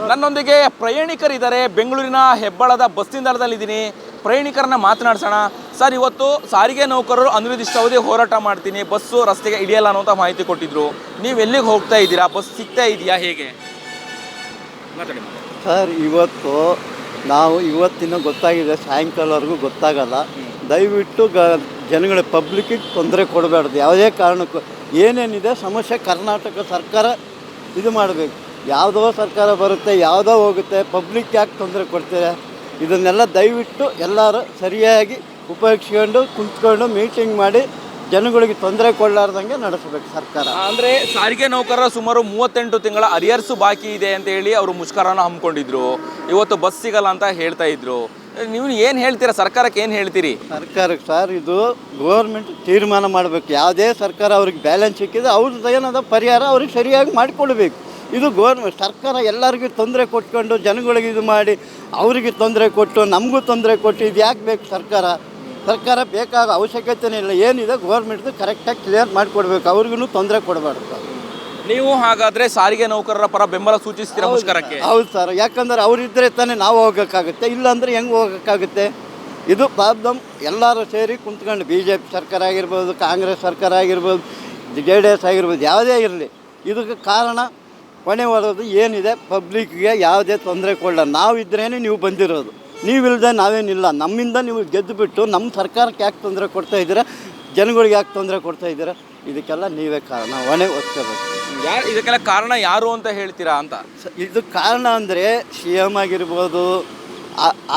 ನನ್ನೊಂದಿಗೆ ಪ್ರಯಾಣಿಕರಿದ್ದಾರೆ. ಬೆಂಗಳೂರಿನ ಹೆಬ್ಬಳದ bus ನಿಲ್ದಾಣದಲ್ಲಿದ್ದೀನಿ. ಪ್ರಯಾಣಿಕರನ್ನ ಮಾತನಾಡ್ಸೋಣ. Sir ಇವತ್ತು ಸಾರಿಗೆ ನೌಕರರು ಅನಿರ್ದಿಷ್ಟಾವಧಿ ಹೋರಾಟ ಮಾಡ್ತೀನಿ. ಬಸ್ಸು ರಸ್ತೆಗೆ ಇಳಿಯಲ್ಲ ಅನ್ನೋಂಥ ಮಾಹಿತಿ ಕೊಟ್ಟಿದ್ರು. ನೀವು ಎಲ್ಲಿಗೆ ಹೋಗ್ತಾ ಇದ್ದೀರಾ? ಬಸ್ ಸಿಗ್ತಾ ಇದೆಯಾ? ಹೇಗೆ? ಮಾತಾಡಿ ಸರ್ ಇವತ್ತು ನಾವು ಇವತ್ತಿನ ಗೊತ್ತಾಗಿದೆ. ಸಾಯಂಕಾಲವರೆಗೂ ಗೊತ್ತಾಗಲ್ಲ. ದಯವಿಟ್ಟು ಗ ಜನಗಳ ಪಬ್ಲಿಕ್ಕಿಗೆ ತೊಂದರೆ ಕೊಡಬಾರ್ದು. ಯಾವುದೇ ಕಾರಣಕ್ಕೂ ಏನೇನಿದೆ ಸಮಸ್ಯೆ ಕರ್ನಾಟಕ ಸರ್ಕಾರ ಇದು ಮಾಡಬೇಕು. ಯಾವುದೋ ಸರ್ಕಾರ ಬರುತ್ತೆ ಯಾವುದೋ ಹೋಗುತ್ತೆ ಪಬ್ಲಿಕ್ ಯಾಕೆ ತೊಂದರೆ ಕೊಡ್ತಾರೆ? ಇದನ್ನೆಲ್ಲ ದಯವಿಟ್ಟು ಎಲ್ಲರೂ ಸರಿಯಾಗಿ ಉಪಯೋಗಿಸ್ಕೊಂಡು ಕುಂತ್ಕೊಂಡು ಮೀಟಿಂಗ್ ಮಾಡಿ ಜನಗಳಿಗೆ ತೊಂದರೆ ಕೊಡಲಾರ್ದಂಗೆ ನಡೆಸಬೇಕು ಸರ್ಕಾರ. ಅಂದರೆ ಸಾರಿಗೆ ನೌಕರರ ಸುಮಾರು ಮೂವತ್ತೆಂಟು ತಿಂಗಳ ಅರಿಯರ್ಸು ಬಾಕಿ ಇದೆ ಅಂತ ಹೇಳಿ ಅವರು ಮುಷ್ಕರನ ಹಮ್ಮಿಕೊಂಡಿದ್ರು. ಇವತ್ತು ಬಸ್ ಸಿಗಲ್ಲ ಅಂತ ಹೇಳ್ತಾ ಇದ್ರು. ನೀವು ಏನು ಹೇಳ್ತೀರಾ? ಸರ್ಕಾರಕ್ಕೆ ಏನು ಹೇಳ್ತೀರಿ? ಸರ್ಕಾರಕ್ಕೆ ಸರ್ ಇದು ಗೌರ್ಮೆಂಟ್ ತೀರ್ಮಾನ ಮಾಡಬೇಕು. ಯಾವುದೇ ಸರ್ಕಾರ ಅವ್ರಿಗೆ ಬ್ಯಾಲೆನ್ಸ್ ಸಿಕ್ಕಿದ್ರೆ ಅವ್ರದ್ದು ಏನದ ಪರಿಹಾರ ಅವ್ರಿಗೆ ಸರಿಯಾಗಿ ಮಾಡಿಕೊಡ್ಬೇಕು ಇದು ಗೋರ್ಮೆಂಟ್ ಸರ್ಕಾರ ಎಲ್ಲರಿಗೂ ತೊಂದರೆ ಕೊಟ್ಕೊಂಡು ಜನಗಳಿಗೆ ಇದು ಮಾಡಿ ಅವರಿಗೆ ತೊಂದರೆ ಕೊಟ್ಟು ನಮಗೂ ತೊಂದರೆ ಕೊಟ್ಟು ಇದು ಯಾಕೆ ಬೇಕು ಸರ್ಕಾರ? ಸರ್ಕಾರ ಬೇಕಾದ ಅವಶ್ಯಕತೆನೇ ಇಲ್ಲ. ಏನಿದೆ ಗೌರ್ಮೆಂಟ್ದು ಕರೆಕ್ಟಾಗಿ ಕ್ಲಿಯರ್ ಮಾಡಿಕೊಡ್ಬೇಕು. ಅವ್ರಿಗೂ ತೊಂದರೆ ಕೊಡಬಾರ್ದು. ನೀವು ಹಾಗಾದರೆ ಸಾರಿಗೆ ನೌಕರರ ಪರ ಬೆಂಬಲ ಸೂಚಿಸ್ತೀರಾ ಮುಷ್ಕರಕ್ಕೆ? ಹೌದು ಸರ್. ಯಾಕಂದ್ರೆ ಅವರಿದ್ದರೆ ತಾನೇ ನಾವು ಹೋಗೋಕ್ಕಾಗುತ್ತೆ. ಇಲ್ಲಾಂದರೆ ಹೆಂಗೆ ಹೋಗೋಕ್ಕಾಗುತ್ತೆ? ಇದು ಪ್ರಾಬ್ಲಮ್ ಎಲ್ಲರೂ ಸೇರಿ ಕುಂತ್ಕೊಂಡು ಬಿ ಜೆ ಪಿ ಸರ್ಕಾರ ಆಗಿರ್ಬೋದು ಕಾಂಗ್ರೆಸ್ ಸರ್ಕಾರ ಆಗಿರ್ಬೋದು ಜೆ ಡಿ ಎಸ್ ಆಗಿರ್ಬೋದು ಯಾವುದೇ ಇರಲಿ. ಇದಕ್ಕೆ ಕಾರಣ ಕೊನೆ ಹೊರೋದು ಏನಿದೆ ಪಬ್ಲಿಕ್ಗೆ ಯಾವುದೇ ತೊಂದರೆ ಕೊಡಲ್ಲ. ನಾವಿದ್ರೇ ನೀವು ಬಂದಿರೋದು. ನೀವಿಲ್ಲದೆ ನಾವೇನಿಲ್ಲ. ನಮ್ಮಿಂದ ನೀವು ಗೆದ್ದುಬಿಟ್ಟು ನಮ್ಮ ಸರ್ಕಾರಕ್ಕೆ ಯಾಕೆ ತೊಂದರೆ ಕೊಡ್ತಾ ಇದ್ದೀರಾ? ಜನಗಳಿಗೆ ಯಾಕೆ ತೊಂದರೆ ಕೊಡ್ತಾ ಇದ್ದೀರಾ? ಇದಕ್ಕೆಲ್ಲ ನೀವೇ ಕಾರಣ. ಹೊಣೆ ಒತ್ತಬೇಕು ಯಾರು ಇದಕ್ಕೆಲ್ಲ ಕಾರಣ ಯಾರು ಅಂತ ಹೇಳ್ತೀರಾ ಅಂತ? ಇದು ಕಾರಣ ಅಂದರೆ ಸಿ ಎಂ ಆಗಿರ್ಬೋದು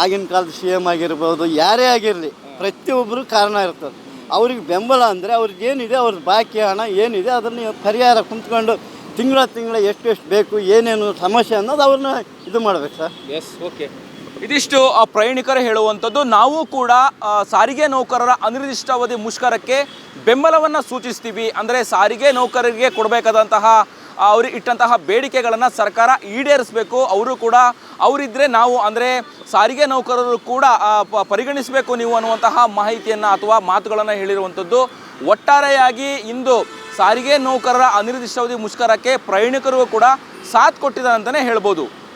ಆಗಿನ ಕಾಲದ ಸಿ ಎಂ ಆಗಿರ್ಬೋದು ಯಾರೇ ಆಗಿರಲಿ ಪ್ರತಿಯೊಬ್ಬರು ಕಾರಣ ಇರ್ತದೆ. ಅವ್ರಿಗೆ ಬೆಂಬಲ ಅಂದರೆ ಅವ್ರಿಗೆ ಏನಿದೆ ಅವ್ರದ್ದು ಬಾಕಿ ಹಣ ಏನಿದೆ ಅದನ್ನು ಪರಿಹಾರ ಕುಂತ್ಕೊಂಡು ತಿಂಗಳ ತಿಂಗಳ ಎಷ್ಟು ಎಷ್ಟು ಬೇಕು, ಏನೇನು ಸಮಸ್ಯೆ ಅನ್ನೋದು ಅವ್ರನ್ನ ಇದು ಮಾಡ್ಬೇಕು ಸರ್. ಎಸ್ ಓಕೆ ಇದಿಷ್ಟು, ಆ, ಪ್ರಯಾಣಿಕರು ಹೇಳುವಂಥದ್ದು. ನಾವು ಕೂಡ ಸಾರಿಗೆ ನೌಕರರ ಅನಿರ್ದಿಷ್ಟಾವಧಿ ಮುಷ್ಕರಕ್ಕೆ ಬೆಂಬಲವನ್ನು ಸೂಚಿಸ್ತೀವಿ. ಅಂದರೆ ಸಾರಿಗೆ ನೌಕರರಿಗೆ ಕೊಡಬೇಕಾದಂತಹ ಅವ್ರಿಗೆ ಇಟ್ಟಂತಹ ಬೇಡಿಕೆಗಳನ್ನು ಸರ್ಕಾರ ಈಡೇರಿಸಬೇಕು, ಅವರು ಕೂಡ ಅವರಿದ್ದರೆ ನಾವು ಅಂದರೆ ಸಾರಿಗೆ ನೌಕರರು ಕೂಡ ಪರಿಗಣಿಸಬೇಕು ನೀವು ಅನ್ನುವಂತಹ ಮಾಹಿತಿಯನ್ನು ಅಥವಾ ಮಾತುಗಳನ್ನು ಹೇಳಿರುವಂಥದ್ದು. ಒಟ್ಟಾರೆಯಾಗಿ ಇಂದು ಸಾರಿಗೆ ನೌಕರರ ಅನಿರ್ದಿಷ್ಟಾವಧಿ ಮುಷ್ಕರಕ್ಕೆ ಪ್ರಯಾಣಿಕರು ಕೂಡ ಸಾಥ್ ಕೊಟ್ಟಿದ್ದಾರೆ ಅಂತಲೇ ಹೇಳ್ಬೋದು.